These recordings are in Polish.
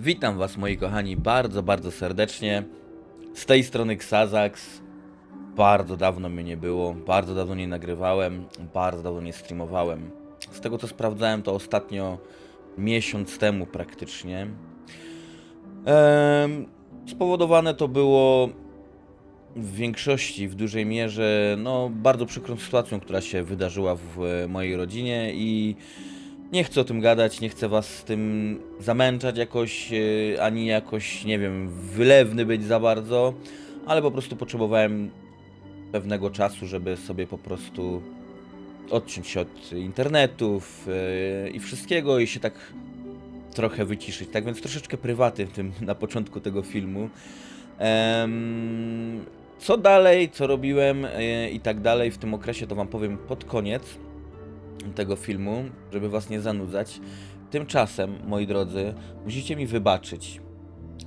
Witam Was, moi kochani, bardzo, bardzo serdecznie. Z tej strony Xazax. Bardzo dawno mnie nie było, bardzo dawno nie nagrywałem, bardzo dawno nie streamowałem. Z tego co sprawdzałem, to ostatnio miesiąc temu praktycznie. Spowodowane to było w większości, w dużej mierze, no bardzo przykrą sytuacją, która się wydarzyła w mojej rodzinie i nie chcę o tym gadać, nie chcę was z tym zamęczać jakoś, e, ani jakoś, nie wiem, wylewny być za bardzo, ale po prostu potrzebowałem pewnego czasu, żeby sobie po prostu odciąć się od internetów e, i wszystkiego i się tak trochę wyciszyć. Tak więc troszeczkę prywaty w tym na początku tego filmu. Co dalej, co robiłem e, i tak dalej w tym okresie, to wam powiem pod koniec tego filmu, żeby was nie zanudzać. Tymczasem, moi drodzy, musicie mi wybaczyć,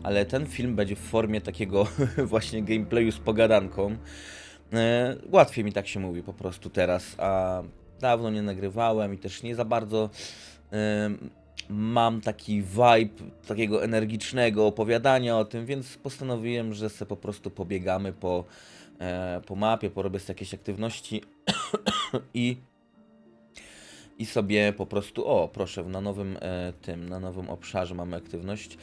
ale ten film będzie w formie takiego właśnie gameplayu z pogadanką. E, łatwiej mi tak się mówi po prostu teraz, a dawno nie nagrywałem i też nie za bardzo em, mam taki vibe takiego energicznego opowiadania o tym, więc postanowiłem, że se po prostu pobiegamy po, e, po mapie, porobię sobie jakieś aktywności i i sobie po prostu, o proszę, na nowym e, tym, na nowym obszarze mamy aktywność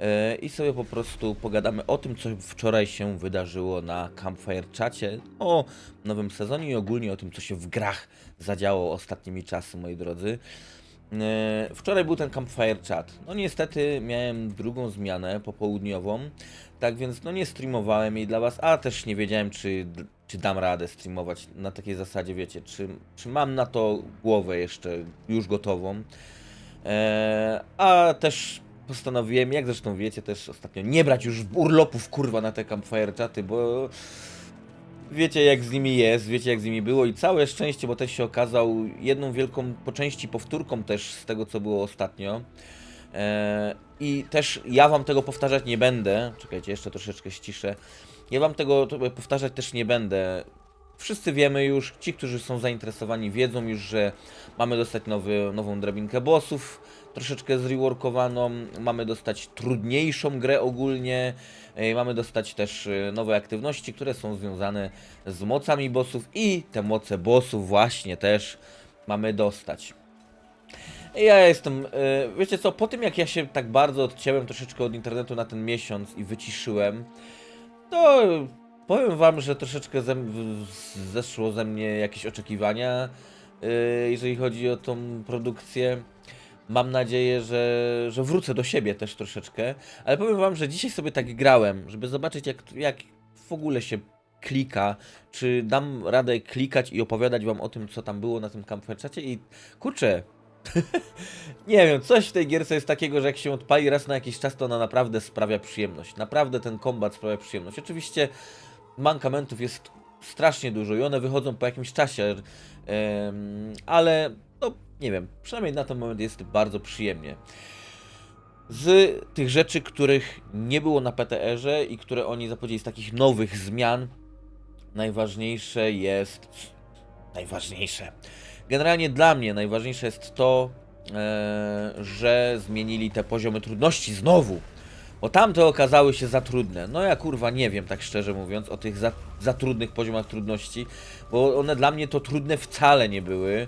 e, i sobie po prostu pogadamy o tym, co wczoraj się wydarzyło na Campfire Czacie, o nowym sezonie i ogólnie o tym, co się w grach zadziało ostatnimi czasy, moi drodzy. E, Wczoraj był ten Campfire Chat. No niestety miałem drugą zmianę popołudniową, tak więc no nie streamowałem jej dla was, a też nie wiedziałem czy, czy dam radę streamować na takiej zasadzie, wiecie, czy, czy mam na to głowę jeszcze już gotową. E, a też postanowiłem, jak zresztą wiecie, też ostatnio nie brać już urlopów kurwa na te Campfire Chaty, bo wiecie jak z nimi jest, wiecie jak z nimi było i całe szczęście, bo też się okazał jedną wielką po części powtórką też z tego co było ostatnio. E, I też ja wam tego powtarzać nie będę. Czekajcie, jeszcze troszeczkę ściszę. Ja wam tego powtarzać też nie będę. Wszyscy wiemy już, ci, którzy są zainteresowani, wiedzą już, że mamy dostać nowy, nową drabinkę bossów, troszeczkę zreworkowaną, mamy dostać trudniejszą grę ogólnie, e, mamy dostać też e, nowe aktywności, które są związane z mocami bossów i te moce bossów właśnie też mamy dostać. Ja jestem, e, wiecie co, po tym jak ja się tak bardzo odcięłem troszeczkę od internetu na ten miesiąc i wyciszyłem, to powiem wam, że troszeczkę ze, zeszło ze mnie jakieś oczekiwania, e, jeżeli chodzi o tą produkcję. Mam nadzieję, że, że wrócę do siebie też troszeczkę, ale powiem wam, że dzisiaj sobie tak grałem, żeby zobaczyć jak, jak w ogóle się klika, czy dam radę klikać i opowiadać wam o tym, co tam było na tym kampferczacie i kurczę, nie wiem, coś w tej gierce jest takiego, że jak się odpali raz na jakiś czas, to ona naprawdę sprawia przyjemność. Naprawdę ten kombat sprawia przyjemność. Oczywiście mankamentów jest strasznie dużo i one wychodzą po jakimś czasie, ale no nie wiem, przynajmniej na ten moment jest bardzo przyjemnie. Z tych rzeczy, których nie było na PTR-ze i które oni zapowiedzieli z takich nowych zmian, najważniejsze jest. Najważniejsze. Generalnie dla mnie najważniejsze jest to, e, że zmienili te poziomy trudności znowu. Bo tamte okazały się za trudne. No ja kurwa nie wiem, tak szczerze mówiąc, o tych za, za trudnych poziomach trudności, bo one dla mnie to trudne wcale nie były.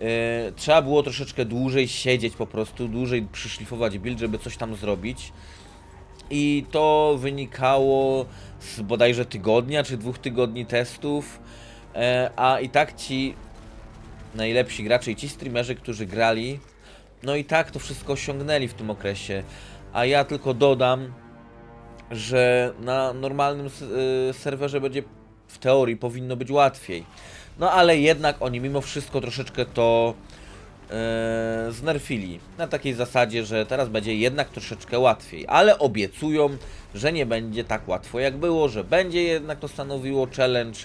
E, trzeba było troszeczkę dłużej siedzieć po prostu, dłużej przyszlifować build, żeby coś tam zrobić. I to wynikało z bodajże tygodnia czy dwóch tygodni testów. E, a i tak ci najlepsi gracze i ci streamerzy, którzy grali, no i tak to wszystko osiągnęli w tym okresie. A ja tylko dodam, że na normalnym y, serwerze będzie w teorii powinno być łatwiej. No ale jednak oni mimo wszystko troszeczkę to e, znerfili. Na takiej zasadzie, że teraz będzie jednak troszeczkę łatwiej. Ale obiecują, że nie będzie tak łatwo jak było, że będzie jednak to stanowiło challenge.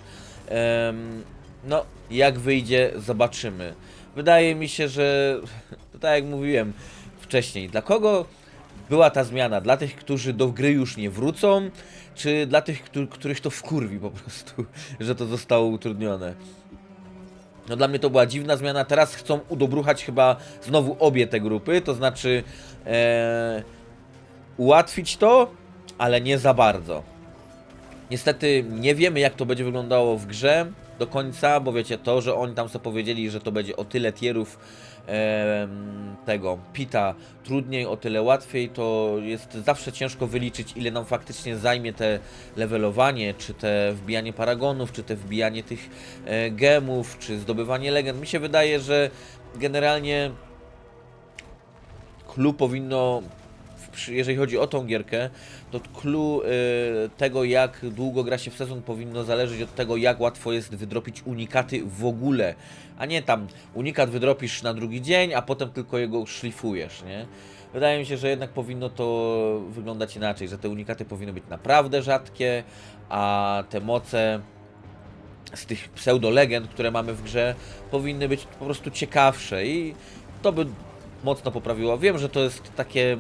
Em, no, jak wyjdzie, zobaczymy. Wydaje mi się, że tak jak mówiłem wcześniej, dla kogo była ta zmiana? Dla tych, którzy do gry już nie wrócą, czy dla tych, któ- których to wkurwi po prostu, że to zostało utrudnione? No dla mnie to była dziwna zmiana. Teraz chcą udobruchać chyba znowu obie te grupy, to znaczy e, ułatwić to, ale nie za bardzo. Niestety nie wiemy, jak to będzie wyglądało w grze do końca, bo wiecie, to, że oni tam sobie powiedzieli, że to będzie o tyle tierów tego pita trudniej, o tyle łatwiej, to jest zawsze ciężko wyliczyć, ile nam faktycznie zajmie te levelowanie, czy te wbijanie paragonów, czy te wbijanie tych e, gemów, czy zdobywanie legend. Mi się wydaje, że generalnie clue powinno, jeżeli chodzi o tą gierkę, to clue y, tego, jak długo gra się w sezon, powinno zależeć od tego, jak łatwo jest wydropić unikaty w ogóle, a nie tam unikat wydropisz na drugi dzień, a potem tylko jego szlifujesz, nie? Wydaje mi się, że jednak powinno to wyglądać inaczej, że te unikaty powinny być naprawdę rzadkie, a te moce z tych pseudolegend, które mamy w grze, powinny być po prostu ciekawsze i to by mocno poprawiło. Wiem, że to jest takie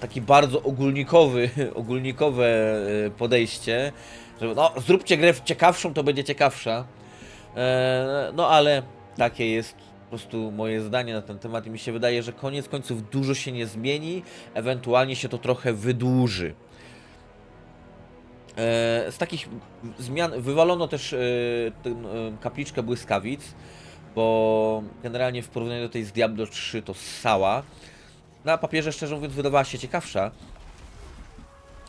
taki bardzo ogólnikowy, ogólnikowe e, podejście, że no zróbcie grę ciekawszą, to będzie ciekawsza. E, no ale takie jest po prostu moje zdanie na ten temat i mi się wydaje, że koniec końców dużo się nie zmieni, ewentualnie się to trochę wydłuży. E, Z takich zmian wywalono też e, e, kapliczkę błyskawic, bo generalnie w porównaniu do tej z Diablo 3 to ssała. Na papierze szczerze mówiąc wydawała się ciekawsza.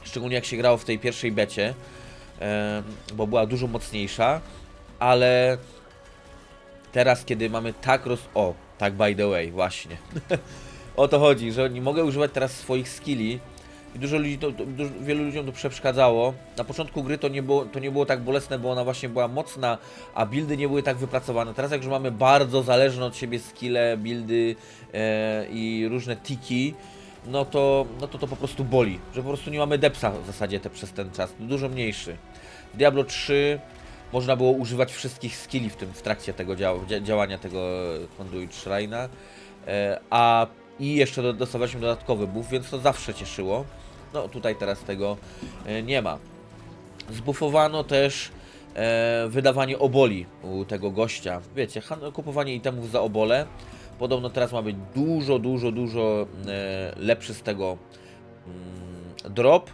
Szczególnie jak się grało w tej pierwszej becie, bo była dużo mocniejsza, ale teraz kiedy mamy tak roz... O, tak by the way, właśnie. o to chodzi, że nie mogę używać teraz swoich skilli i dużo ludzi to, to, dużo, wielu ludziom to przeszkadzało. Na początku gry to nie, było, to nie było tak bolesne, bo ona właśnie była mocna, a buildy nie były tak wypracowane. Teraz jak już mamy bardzo zależne od siebie skille, buildy e, i różne tiki, no to, no to to po prostu boli, że po prostu nie mamy depsa w zasadzie te, przez ten czas, dużo mniejszy. W Diablo 3 można było używać wszystkich skilli w tym w trakcie tego dzia- działania tego Conduit Shrine'a, e, a i jeszcze do- dostawaliśmy dodatkowy buff, więc to zawsze cieszyło. No tutaj teraz tego e, nie ma. Zbufowano też e, wydawanie oboli u tego gościa. Wiecie, kupowanie itemów za obole. Podobno teraz ma być dużo, dużo, dużo e, lepszy z tego mm, drop.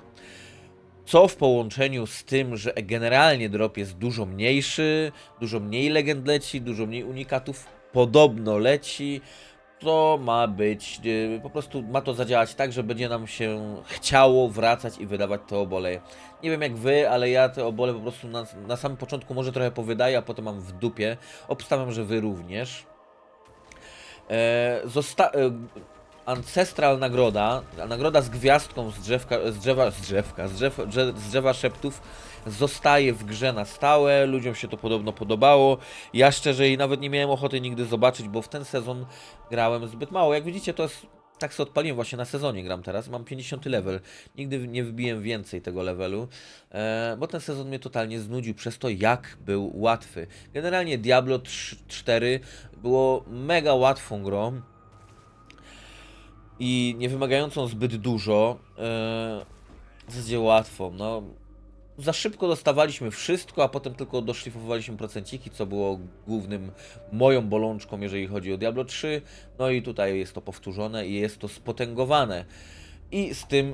Co w połączeniu z tym, że generalnie drop jest dużo mniejszy, dużo mniej legend leci, dużo mniej unikatów podobno leci, to ma być, yy, po prostu ma to zadziałać tak, że będzie nam się chciało wracać i wydawać te obole. Nie wiem jak wy, ale ja te obole po prostu na, na samym początku może trochę powydaję, a potem mam w dupie. Obstawiam, że wy również. E, zosta- e, Ancestral nagroda, nagroda z gwiazdką z drzewka, z drzewa, z drzewka, z, drzew, drze, z drzewa szeptów zostaje w grze na stałe, ludziom się to podobno podobało. Ja szczerze i nawet nie miałem ochoty nigdy zobaczyć, bo w ten sezon grałem zbyt mało. Jak widzicie, to jest tak sobie odpaliłem właśnie na sezonie gram teraz, mam 50 level. Nigdy nie wbiłem więcej tego levelu, e, bo ten sezon mnie totalnie znudził przez to, jak był łatwy. Generalnie Diablo 3, 4 było mega łatwą grą i nie wymagającą zbyt dużo. e, w zasadzie łatwą. No, za szybko dostawaliśmy wszystko, a potem tylko doszlifowaliśmy procenciki, co było głównym moją bolączką, jeżeli chodzi o Diablo 3. No i tutaj jest to powtórzone i jest to spotęgowane. I z tym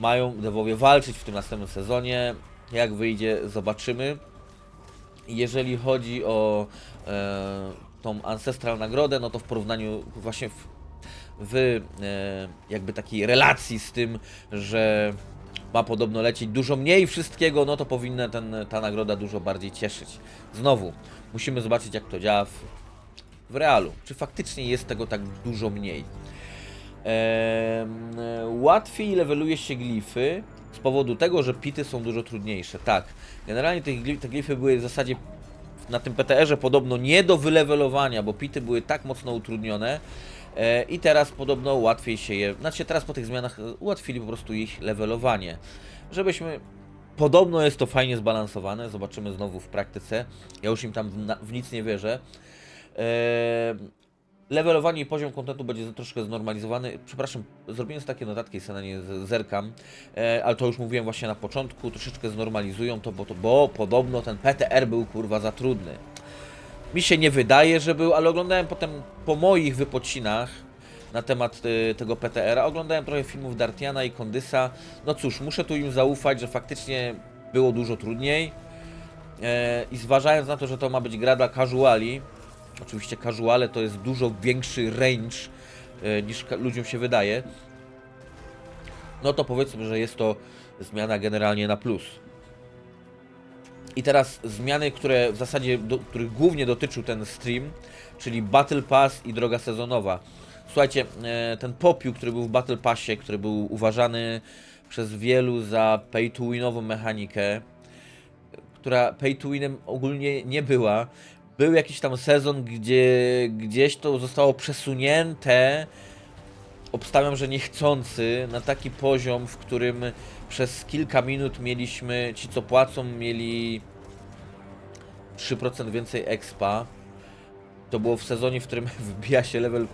mają dewowie walczyć w tym następnym sezonie. Jak wyjdzie, zobaczymy. Jeżeli chodzi o e, tą Ancestral nagrodę, no to w porównaniu właśnie w, w e, jakby takiej relacji z tym, że ma podobno lecieć dużo mniej wszystkiego, no to powinna ten, ta nagroda dużo bardziej cieszyć. Znowu, musimy zobaczyć jak to działa w, w realu. Czy faktycznie jest tego tak dużo mniej. Łatwiej leveluje się glify z powodu tego, że pity są dużo trudniejsze. Tak, generalnie te, te glify były w zasadzie na tym PTR-ze podobno nie do wylewelowania, bo pity były tak mocno utrudnione i teraz podobno łatwiej się je, znaczy teraz po tych zmianach e, ułatwili po prostu ich levelowanie, żebyśmy Podobno jest to fajnie zbalansowane, zobaczymy znowu w praktyce. Ja już im tam w, na, w nic nie wierzę. Eee, levelowanie i poziom kontentu będzie troszkę znormalizowany. Przepraszam, zrobiłem sobie takie notatki, sobie na nie zerkam, e, ale to już mówiłem właśnie na początku, troszeczkę znormalizują to, bo, to, bo podobno ten PTR był kurwa za trudny. Mi się nie wydaje, że był, ale oglądałem potem po moich wypocinach na temat y, tego PTR-a. Oglądałem trochę filmów Dartiana i Kondysa. No cóż, muszę tu im zaufać, że faktycznie było dużo trudniej. E, I zważając na to, że to ma być gra dla casuali, oczywiście casuale to jest dużo większy range e, niż ludziom się wydaje, no to powiedzmy, że jest to zmiana generalnie na plus. I teraz zmiany, które w zasadzie, do, których głównie dotyczył ten stream, czyli Battle Pass i droga sezonowa. Słuchajcie, e, ten popiół, który był w Battle Passie, który był uważany przez wielu za pay to winową mechanikę, która pay to winem ogólnie nie była. Był jakiś tam sezon, gdzie gdzieś to zostało przesunięte, obstawiam, że niechcący, na taki poziom, w którym przez kilka minut mieliśmy, ci co płacą mieli 3% więcej expa. To było w sezonie, w którym wbija się level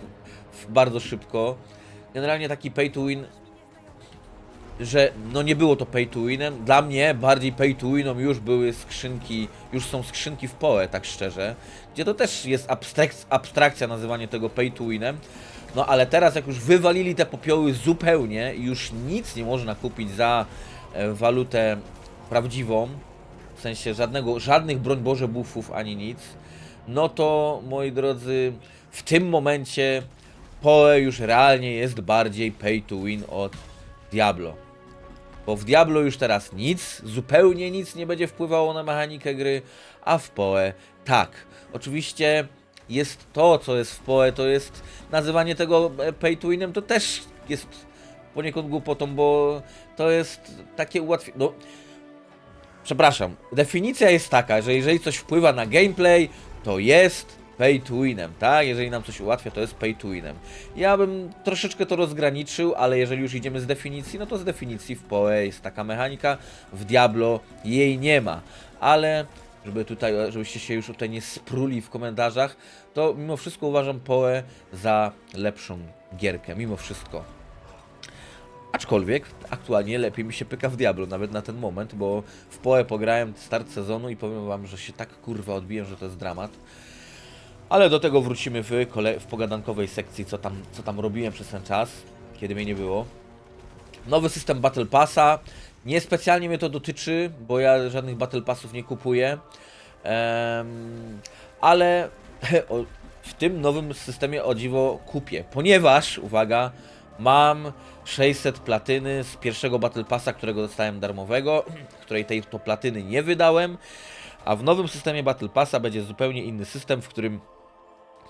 bardzo szybko. Generalnie taki pay to win, że no nie było to pay to winem. Dla mnie bardziej pay to winom już były skrzynki, już są skrzynki w PoE, tak szczerze. Gdzie to też jest abstrak- abstrakcja nazywanie tego pay to winem. No ale teraz jak już wywalili te popioły zupełnie i już nic nie można kupić za e, walutę prawdziwą, w sensie żadnego, żadnych broń Boże buffów ani nic, no to moi drodzy, w tym momencie PoE już realnie jest bardziej pay to win od Diablo. Bo w Diablo już teraz nic, zupełnie nic nie będzie wpływało na mechanikę gry, a w PoE tak. Oczywiście jest to, co jest w PoE, to jest nazywanie tego e, pay to winem, to też jest poniekąd głupotą, bo to jest takie ułatwienie. No, przepraszam, definicja jest taka, że jeżeli coś wpływa na gameplay, to jest pay to winem, tak? Jeżeli nam coś ułatwia, to jest pay to winem. Ja bym troszeczkę to rozgraniczył, ale jeżeli już idziemy z definicji, no to z definicji w PoE jest taka mechanika, w Diablo jej nie ma. Ale żeby tutaj, żebyście się już tutaj nie spruli w komentarzach, to mimo wszystko uważam PoE za lepszą gierkę, mimo wszystko. Aczkolwiek aktualnie lepiej mi się pyka w Diablo, nawet na ten moment, bo w PoE pograłem start sezonu i powiem wam, że się tak kurwa odbiłem, że to jest dramat. Ale do tego wrócimy w, w pogadankowej sekcji, co tam, co tam robiłem przez ten czas, kiedy mnie nie było. Nowy system Battle Passa. Niespecjalnie mnie to dotyczy, bo ja żadnych Battle Passów nie kupuję. Em, ale o, w tym nowym systemie o dziwo kupię, ponieważ, uwaga, mam 600 platyny z pierwszego Battle Passa, którego dostałem darmowego, której tej to platyny nie wydałem. A w nowym systemie Battle Passa będzie zupełnie inny system, w którym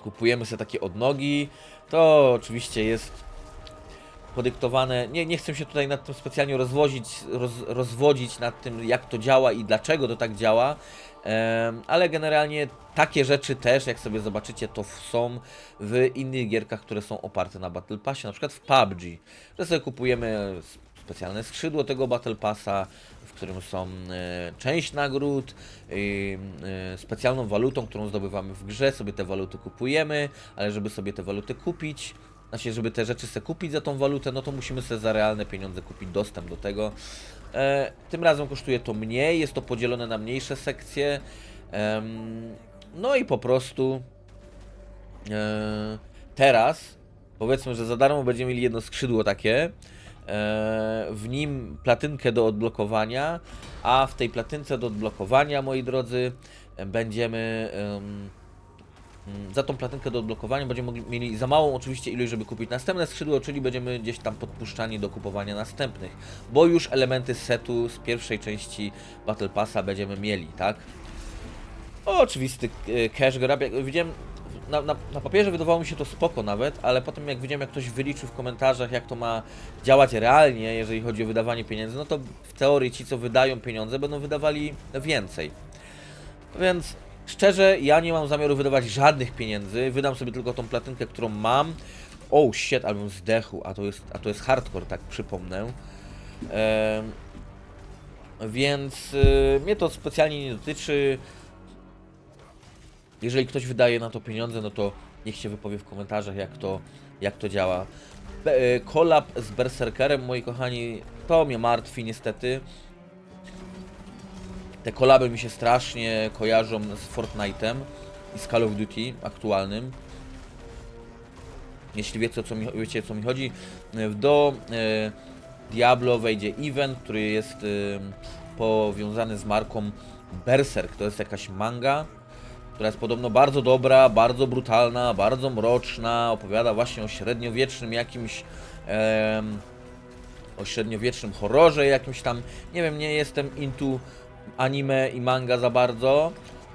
kupujemy sobie takie odnogi. To oczywiście jest podyktowane. Nie, nie chcę się tutaj nad tym specjalnie rozwozić, roz, rozwodzić nad tym, jak to działa i dlaczego to tak działa. Ale generalnie takie rzeczy też, jak sobie zobaczycie, to są w innych gierkach, które są oparte na Battle Passie, na przykład w PUBG, że sobie kupujemy specjalne skrzydło tego Battle Passa, w którym są e, część nagród, e, specjalną walutą, którą zdobywamy w grze, sobie te waluty kupujemy, ale żeby sobie te waluty kupić, znaczy, żeby te rzeczy sobie kupić za tą walutę, no to musimy sobie za realne pieniądze kupić dostęp do tego. E, tym razem kosztuje to mniej, jest to podzielone na mniejsze sekcje. Em, no i po prostu e, teraz powiedzmy, że za darmo będziemy mieli jedno skrzydło takie. e, W nim platynkę do odblokowania, a w tej platynce do odblokowania, moi drodzy, e, będziemy. em, Mm, Za tą platynkę do odblokowania będziemy mogli, mieli za małą oczywiście ilość, żeby kupić następne skrzydło, czyli będziemy gdzieś tam podpuszczani do kupowania następnych, bo już elementy setu z pierwszej części Battle Passa będziemy mieli, tak? Oczywisty e, cash grab, jak widziałem, na, na, na papierze wydawało mi się to spoko nawet, ale potem jak widziałem, jak ktoś wyliczył w komentarzach, jak to ma działać realnie, jeżeli chodzi o wydawanie pieniędzy, no to w teorii ci, co wydają pieniądze, będą wydawali więcej. Więc szczerze, ja nie mam zamiaru wydawać żadnych pieniędzy. Wydam sobie tylko tą platynkę, którą mam. Oh shit, album zdechł, a to jest, a to jest hardcore, tak przypomnę. Em, więc y, mnie to specjalnie nie dotyczy. Jeżeli ktoś wydaje na to pieniądze, no to niech się wypowie w komentarzach, jak to, jak to działa. Y, collab z Berserkerem, moi kochani, to mnie martwi niestety. Te kolaby mi się strasznie kojarzą z Fortnite'em i z Call of Duty aktualnym. jeśli wiecie co mi, wiecie, co mi chodzi, e, do e, Diablo wejdzie event, który jest e, powiązany z marką Berserk. To jest jakaś manga, która jest podobno bardzo dobra, bardzo brutalna, bardzo mroczna, opowiada właśnie o średniowiecznym jakimś o średniowiecznym horrorze jakimś tam, nie wiem, nie jestem into anime i manga za bardzo,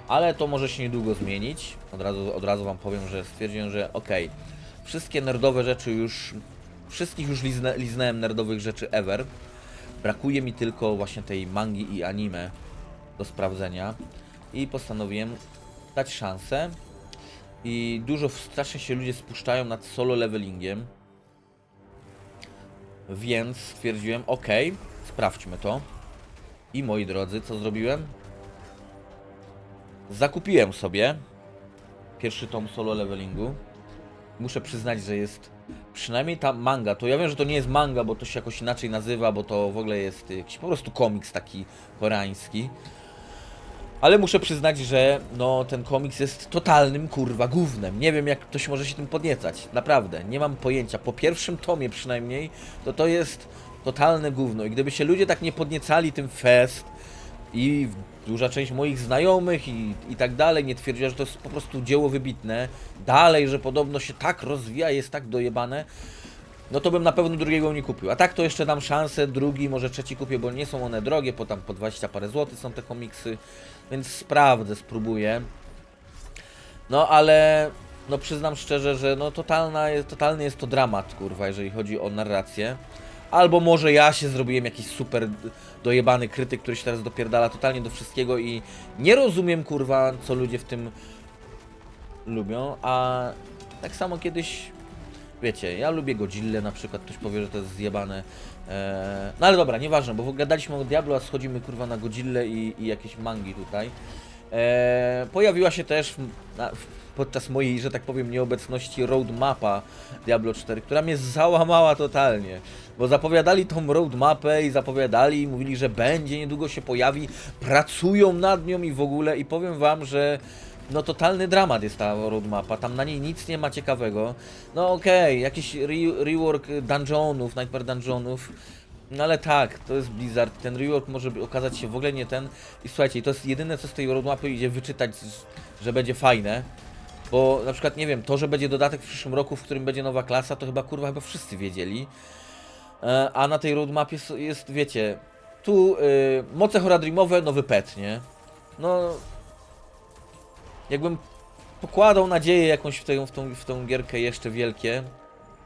ale to może się niedługo zmienić. Od razu, od razu wam powiem, że stwierdziłem, że okej, wszystkie nerdowe rzeczy już, wszystkich już lizne, liznałem nerdowych rzeczy ever. Brakuje mi tylko właśnie tej mangi i anime do sprawdzenia i postanowiłem dać szansę. I dużo strasznie się ludzie spuszczają nad solo levelingiem. Więc stwierdziłem, ok, sprawdźmy to. I moi drodzy, co zrobiłem? Zakupiłem sobie pierwszy tom solo levelingu. Muszę przyznać, że jest przynajmniej ta manga. To ja wiem, że to nie jest manga, bo to się jakoś inaczej nazywa, bo to w ogóle jest jakiś po prostu komiks taki koreański. Ale muszę przyznać, że no ten komiks jest totalnym kurwa gównem. Nie wiem jak ktoś może się tym podniecać. Naprawdę, nie mam pojęcia. Po pierwszym tomie przynajmniej, to to jest totalne gówno. I gdyby się ludzie tak nie podniecali tym fest i duża część moich znajomych i, i tak dalej nie twierdziła, że to jest po prostu dzieło wybitne, dalej, że podobno się tak rozwija, jest tak dojebane, no to bym na pewno drugiego nie kupił. A tak to jeszcze dam szansę, drugi, może trzeci kupię, bo nie są one drogie, po tam po 20 parę złotych są te komiksy, więc sprawdzę, spróbuję. No ale no przyznam szczerze, że no totalna, totalny jest to dramat, kurwa, jeżeli chodzi o narrację. Albo może ja się zrobiłem jakiś super dojebany krytyk, który się teraz dopierdala totalnie do wszystkiego i nie rozumiem, kurwa, co ludzie w tym lubią, a tak samo kiedyś, wiecie, ja lubię Godzilla na przykład, ktoś powie, że to jest zjebane. Eee, no ale dobra, nieważne, bo gadaliśmy o Diablo, a schodzimy kurwa na Godzillę i, i jakieś mangi tutaj. Eee, pojawiła się też w, na, w, podczas mojej, że tak powiem, nieobecności roadmapa Diablo 4, która mnie załamała totalnie. Bo zapowiadali tą roadmapę i zapowiadali, i mówili, że będzie, niedługo się pojawi, pracują nad nią i w ogóle. I powiem wam, że no totalny dramat jest ta roadmapa, tam na niej nic nie ma ciekawego. No okej, jakiś re rework dungeonów, Nightmare dungeonów, no ale tak, to jest Blizzard, ten rework może okazać się w ogóle nie ten. I słuchajcie, to jest jedyne co z tej roadmapy idzie wyczytać, że będzie fajne. Bo na przykład, nie wiem, to, że będzie dodatek w przyszłym roku, w którym będzie nowa klasa, to chyba kurwa chyba wszyscy wiedzieli. E, A na tej roadmapie s- jest, wiecie, tu y, moce horadrimowe, nowy pet, nie? No, jakbym pokładał nadzieję jakąś w tę, w tą, w tą gierkę jeszcze wielkie,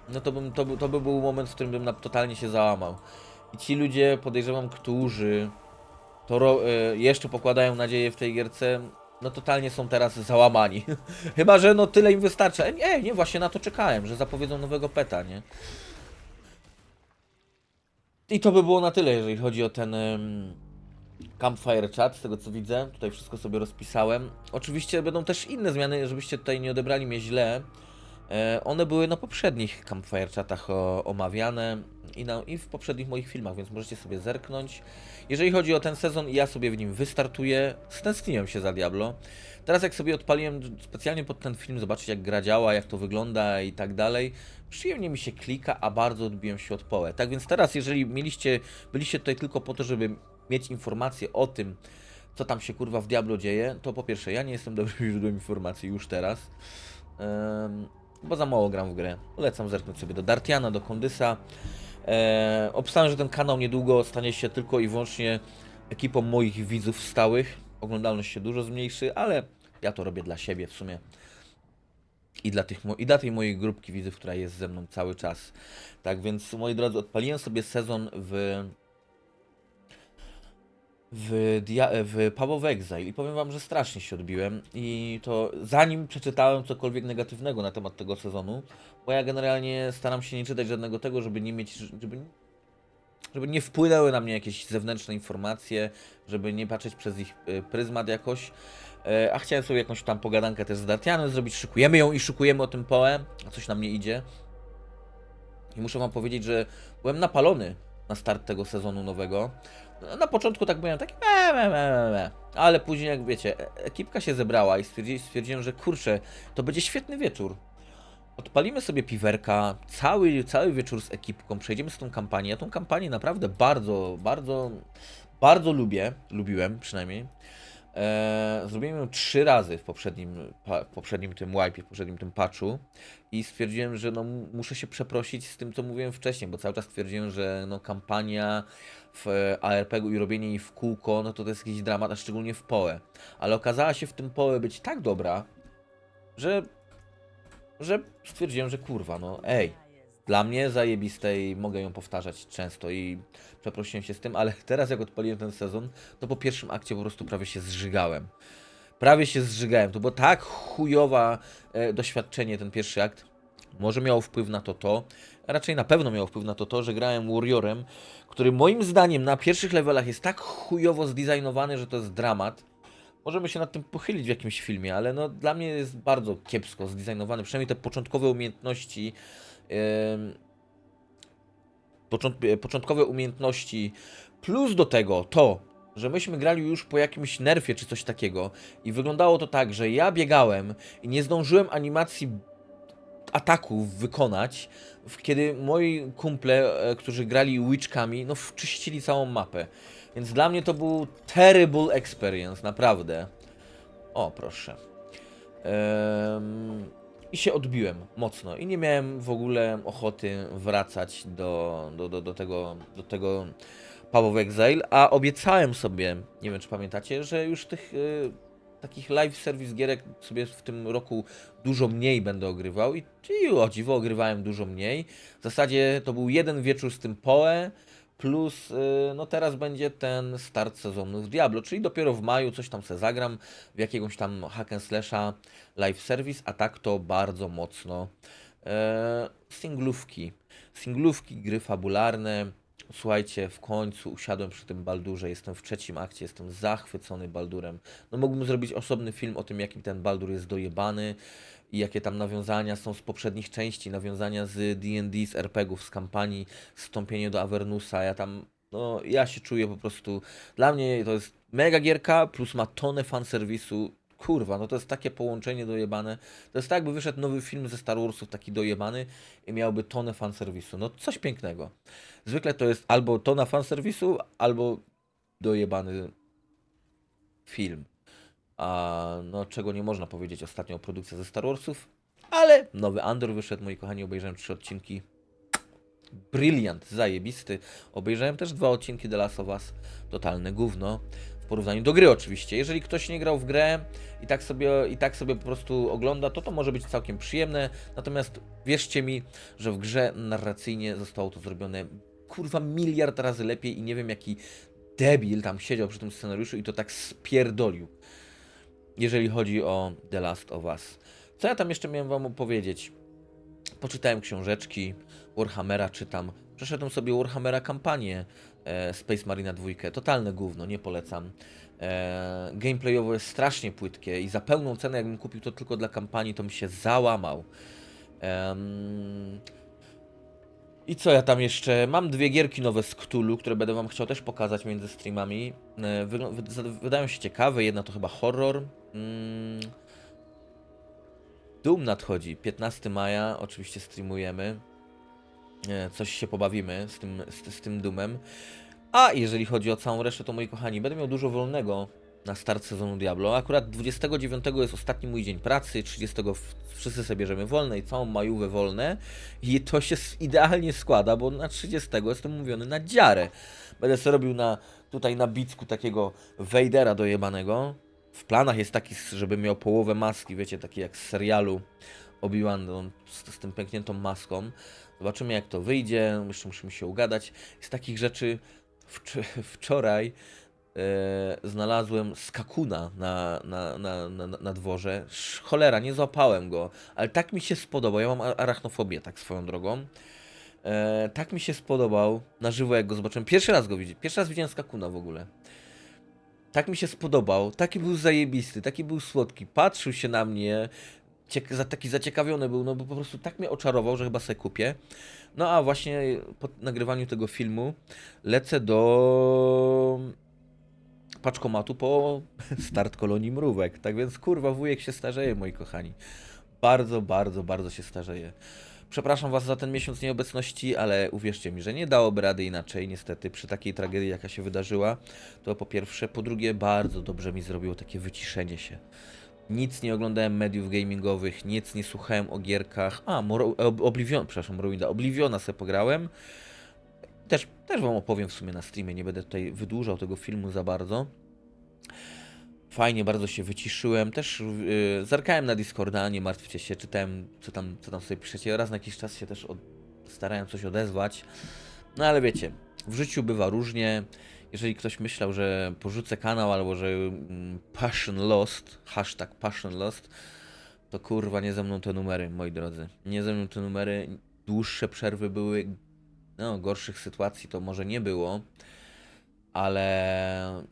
no to, bym, to, to by był moment, w którym bym na, totalnie się załamał. I ci ludzie, podejrzewam, którzy to ro, y, jeszcze pokładają nadzieję w tej gierce, no totalnie są teraz załamani. Chyba, że no tyle im wystarczy. E, Nie, nie, właśnie na to czekałem, że zapowiedzą nowego peta, nie? I to by było na tyle, jeżeli chodzi o ten ym, Campfire Chat, z tego co widzę. Tutaj wszystko sobie rozpisałem. Oczywiście będą też inne zmiany, żebyście tutaj nie odebrali mnie źle. E, one były na poprzednich Campfire Chatach o, omawiane i, na, i w poprzednich moich filmach, więc możecie sobie zerknąć. Jeżeli chodzi o ten sezon, ja sobie w nim wystartuję. Stęskniłem się za Diablo. Teraz jak sobie odpaliłem specjalnie pod ten film, zobaczyć jak gra działa, jak to wygląda i tak dalej, przyjemnie mi się klika, a bardzo odbiłem się od połę. Tak więc teraz, jeżeli mieliście, byliście tutaj tylko po to, żeby mieć informacje o tym, co tam się kurwa w Diablo dzieje, to po pierwsze, ja nie jestem dobrym źródłem informacji już teraz, bo za mało gram w grę. Polecam zerknąć sobie do Dartiana, do Kondysa. E, obstawiam, że ten kanał niedługo stanie się tylko i wyłącznie ekipą moich widzów stałych. Oglądalność się dużo zmniejszy, ale ja to robię dla siebie w sumie. I dla, tych, I dla tej mojej grupki widzów, która jest ze mną cały czas. Tak więc, moi drodzy, odpaliłem sobie sezon w. W, dia- w of Exile. I powiem wam, że strasznie się odbiłem. I to zanim przeczytałem cokolwiek negatywnego na temat tego sezonu, bo ja generalnie staram się nie czytać żadnego tego, żeby nie mieć, żeby, żeby nie wpłynęły na mnie jakieś zewnętrzne informacje, żeby nie patrzeć przez ich y, pryzmat jakoś, E, a chciałem sobie jakąś tam pogadankę też z Dartianem zrobić, szykujemy ją i szykujemy o tym poe, a coś nam nie idzie. I muszę wam powiedzieć, że byłem napalony na start tego sezonu nowego. Na początku tak byłem taki me, me, me, me, ale później jak wiecie, e- ekipka się zebrała i stwierdzi, stwierdziłem, że kurczę, to będzie świetny wieczór. Odpalimy sobie piwerka, cały, cały wieczór z ekipką, przejdziemy z tą kampanię. Ja tą kampanię naprawdę bardzo, bardzo, bardzo lubię, lubiłem przynajmniej. Eee, zrobiłem ją trzy razy w poprzednim, w poprzednim tym wipe, w poprzednim tym patchu i stwierdziłem, że no, muszę się przeprosić z tym, co mówiłem wcześniej, bo cały czas twierdziłem, że no, kampania w e, ARPG-u i robienie jej w kółko, no to to jest jakiś dramat, a szczególnie w PoE. Ale okazała się w tym PoE być tak dobra, że, że stwierdziłem, że kurwa, no ej, dla mnie zajebiste i mogę ją powtarzać często i przeprosiłem się z tym, ale teraz jak odpaliłem ten sezon, to po pierwszym akcie po prostu prawie się zżygałem. Prawie się zżygałem. To było tak chujowa e, doświadczenie ten pierwszy akt. Może miało wpływ na to to, raczej na pewno miało wpływ na to to, że grałem Warriorem, który moim zdaniem na pierwszych levelach jest tak chujowo zdesignowany, że to jest dramat. Możemy się nad tym pochylić w jakimś filmie, ale no dla mnie jest bardzo kiepsko zdesignowany, przynajmniej te początkowe umiejętności początkowe umiejętności, plus do tego to, że myśmy grali już po jakimś nerfie czy coś takiego i wyglądało to tak, że ja biegałem i nie zdążyłem animacji ataków wykonać, kiedy moi kumple, e, którzy grali witchkami, no wczyścili całą mapę. Więc dla mnie to był terrible experience, naprawdę. O, proszę. Em, I się odbiłem mocno. I nie miałem w ogóle ochoty wracać do, do, do, do tego, do tego of Exile, a obiecałem sobie, nie wiem czy pamiętacie, że już tych y, takich live service gierek sobie w tym roku dużo mniej będę ogrywał. I, i o dziwo ogrywałem dużo mniej. W zasadzie to był jeden wieczór z tym Poe, plus y, no teraz będzie ten start sezonu w Diablo, czyli dopiero w maju coś tam se zagram w jakiegoś tam hack and slasha live service, a tak to bardzo mocno e, singlówki. Singlówki, gry fabularne. Słuchajcie, w końcu usiadłem przy tym Baldurze, jestem w trzecim akcie, jestem zachwycony Baldurem. No mógłbym zrobić osobny film o tym, jakim ten Baldur jest dojebany i jakie tam nawiązania są z poprzednich części, nawiązania z D&D, z RPGów, z kampanii, wstąpienie do Avernusa, ja tam, no ja się czuję po prostu, dla mnie to jest mega gierka, plus ma tonę fanserwisu, kurwa, no to jest takie połączenie dojebane, to jest tak jakby wyszedł nowy film ze Star Warsów, taki dojebany i miałby tonę fanserwisu, no coś pięknego. Zwykle to jest albo tona fanserwisu, albo dojebany film. A no czego nie można powiedzieć ostatnio o produkcji ze Star Warsów, ale nowy Andor wyszedł, moi kochani, obejrzałem trzy odcinki. Brilliant, zajebisty. Obejrzałem też dwa odcinki The Last of Us. Totalne gówno. W porównaniu do gry oczywiście. Jeżeli ktoś nie grał w grę i tak sobie, i tak sobie po prostu ogląda, to to może być całkiem przyjemne. Natomiast wierzcie mi, że w grze narracyjnie zostało to zrobione kurwa miliard razy lepiej i nie wiem jaki debil tam siedział przy tym scenariuszu i to tak spierdolił. Jeżeli chodzi o The Last of Us. Co ja tam jeszcze miałem wam opowiedzieć? Poczytałem książeczki, Warhammera czytam. Przeszedłem sobie Warhammera kampanię e, Space Marina 2. Totalne gówno, nie polecam. E, gameplayowo jest strasznie płytkie i za pełną cenę, jakbym kupił to tylko dla kampanii, to mi się załamał. I co ja tam jeszcze? Mam dwie gierki nowe z Cthulhu, które będę wam chciał też pokazać między streamami. E, wydają się ciekawe, jedna to chyba horror. Mm. Doom nadchodzi, 15 maja, oczywiście streamujemy. E, Coś się pobawimy z tym, z, z tym Doomem. A jeżeli chodzi o całą resztę, to moi kochani, będę miał dużo wolnego na start sezonu Diablo. Akurat 29 jest ostatni mój dzień pracy, 30 w- wszyscy sobie bierzemy wolne i całą majówę wolne. I to się idealnie składa, bo na 30 jestem mówiony na dziarę. Będę sobie robił na, tutaj na bicku takiego Vadera dojebanego. W planach jest taki, żeby miał połowę maski, wiecie, taki jak z serialu Obi-Wan no, z, z tym pękniętą maską. Zobaczymy jak to wyjdzie, jeszcze musimy się ugadać. Z takich rzeczy wcz- wczoraj e, znalazłem skakuna na, na, na, na, na dworze. Cholera, nie złapałem go, ale tak mi się spodobał. Ja mam arachnofobię, tak swoją drogą. E, tak mi się spodobał na żywo, jak go zobaczyłem. Pierwszy raz go widziałem. Pierwszy raz widziałem skakuna w ogóle. Tak mi się spodobał, taki był zajebisty, taki był słodki. Patrzył się na mnie, ciek- za- taki zaciekawiony był, no bo po prostu tak mnie oczarował, że chyba sobie kupię. No a właśnie po nagrywaniu tego filmu lecę do paczkomatu po start kolonii mrówek. Tak więc kurwa wujek się starzeje, moi kochani. bardzo, bardzo, bardzo się starzeję. Przepraszam Was za ten miesiąc nieobecności, ale uwierzcie mi, że nie dałoby rady inaczej, niestety, przy takiej tragedii, jaka się wydarzyła. To po pierwsze. Po drugie, bardzo dobrze mi zrobiło takie wyciszenie się. Nic nie oglądałem mediów gamingowych, nic nie słuchałem o gierkach. A, Ob- Oblivion, przepraszam, Morrowinda, Obliviona se pograłem. Też, też Wam opowiem w sumie na streamie, nie będę tutaj wydłużał tego filmu za bardzo. Fajnie, bardzo się wyciszyłem. Też yy, zerkałem na Discorda, nie martwcie się, czytałem, co tam, co tam sobie piszecie. Raz na jakiś czas się też od, starałem coś odezwać. No ale wiecie, w życiu bywa różnie. Jeżeli ktoś myślał, że porzucę kanał albo że mm, Passion Lost, hashtag Passion Lost, to kurwa nie ze mną te numery, moi drodzy. Nie ze mną te numery. Dłuższe przerwy były, no gorszych sytuacji to może nie było, ale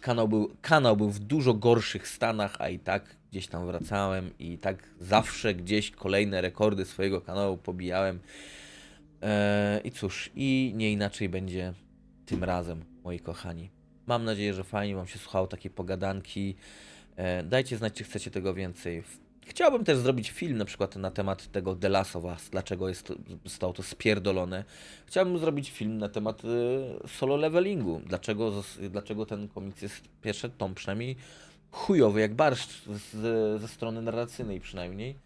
kanał był, kanał był w dużo gorszych stanach, a i tak gdzieś tam wracałem i tak zawsze gdzieś kolejne rekordy swojego kanału pobijałem. Eee, I cóż, i nie inaczej będzie tym razem, moi kochani. Mam nadzieję, że fajnie Wam się słuchało takiej pogadanki. E, dajcie znać, czy chcecie tego więcej. Chciałbym też zrobić film na przykład na temat tego The Last of Us, dlaczego jest zostało to spierdolone. Chciałbym zrobić film na temat y, solo levelingu, dlaczego, dlaczego ten komiks jest pierwszy tom przynajmniej chujowy jak barszcz z, ze strony narracyjnej przynajmniej.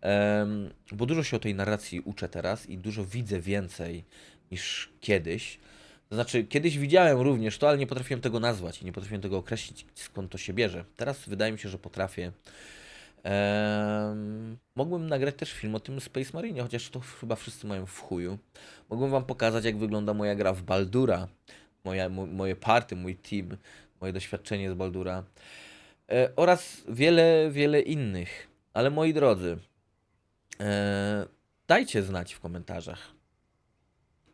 Em, bo dużo się o tej narracji uczę teraz i dużo widzę więcej niż kiedyś. To znaczy, kiedyś widziałem również to, ale nie potrafiłem tego nazwać i nie potrafiłem tego określić, skąd to się bierze. Teraz wydaje mi się, że potrafię. Em, mógłbym nagrać też film o tym Space Marine, chociaż to chyba wszyscy mają w chuju. Mógłbym wam pokazać, jak wygląda moja gra w Baldura, moja, mo, moje party, mój team, moje doświadczenie z Baldura e, oraz wiele, wiele innych. Ale moi drodzy, e, dajcie znać w komentarzach,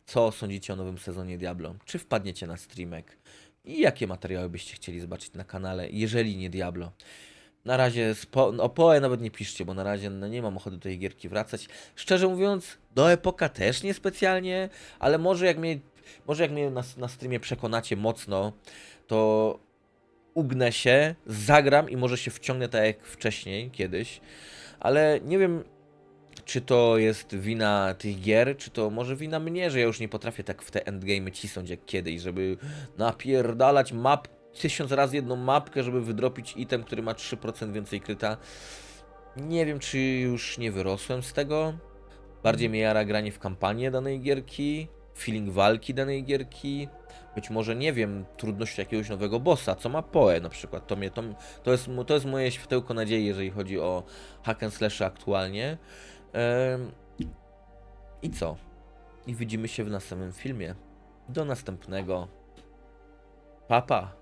co sądzicie o nowym sezonie Diablo. Czy wpadniecie na streamek i jakie materiały byście chcieli zobaczyć na kanale, jeżeli nie Diablo. Na razie spo, o Poe nawet nie piszcie, bo na razie no, nie mam ochoty do tej gierki wracać. Szczerze mówiąc, do Epoka też niespecjalnie, ale może jak mnie, może jak mnie na, na streamie przekonacie mocno, to ugnę się, zagram i może się wciągnę tak jak wcześniej, kiedyś. Ale nie wiem, czy to jest wina tych gier, czy to może wina mnie, że ja już nie potrafię tak w te endgame cisnąć jak kiedyś, żeby napierdalać map tysiąc razy jedną mapkę, żeby wydropić item, który ma 3% więcej kryta. Nie wiem, czy już nie wyrosłem z tego. Bardziej mnie jara granie w kampanię danej gierki, feeling walki danej gierki. Być może, nie wiem, trudność jakiegoś nowego bossa, co ma Poe na przykład. To, mnie, to, to, jest, to jest moje światełko nadziei, jeżeli chodzi o hack and slash aktualnie. I co? I widzimy się w następnym filmie. Do następnego. Papa.